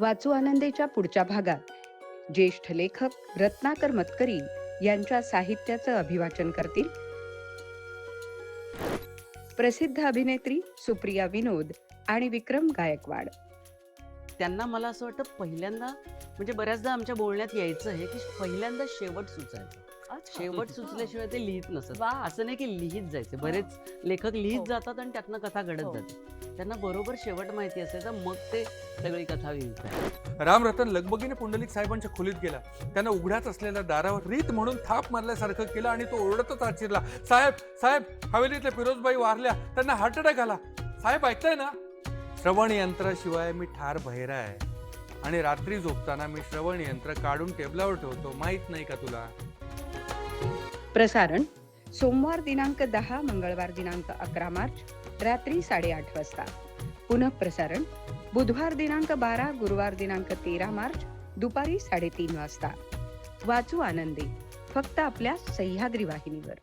वाचू आनंदेच्या पुढच्या भागात. ज्येष्ठ लेखक रत्नाकर मतकरी यांच्या साहित्याचं अभिवाचन करतील. प्रसिद्ध अभिनेत्री सुप्रिया विनोद आणि विक्रम गायकवाड. त्यांना मला असं वाटतं पहिल्यांदा म्हणजे बऱ्याचदा आमच्या बोलण्यात यायचं आहे की पहिल्यांदा शेवट सुचायचं. शेवट सुचल्याशिवाय ते लिहित नसत. वा. असं नाही की लिहित जायचे. बरेच लेखक लिहित हो. जातात आणि त्यातनं कथा घडत हो. जाते. त्यांना बरोबर शेवट माहिती असेल तर मग ते सगळी कथा लिहितात रामरतन लगबगीने पुंडलिक साहेबांच्या खोलीत गेला. त्यांना उघड्याच असलेल्या दारावर रीत म्हणून थाप मारल्यासारखं केलं आणि तो ओरडतच आचिरला. साहेब साहेब हवेलीतल्या फिरोजबाई वारल्या. त्यांना हार्ट अटॅक आला. साहेब ऐकताय ना? श्रवण यंत्राशिवाय मी ठार बहिरा आहे. आणि रात्री झोपताना मी श्रवण यंत्र काढून टेबलावर ठेवतो. माहीत नाही का तुला? प्रसारण सोमवार दिनांक दहा मंगळवार दिनांक अकरा मार्च रात्री साडेआठ वाजता. पुनः प्रसारण बुधवार दिनांक बारा गुरुवार दिनांक तेरा मार्च दुपारी साडेतीन वाजता. वाचू आनंदी फक्त आपल्या सह्याद्री वाहिनीवर.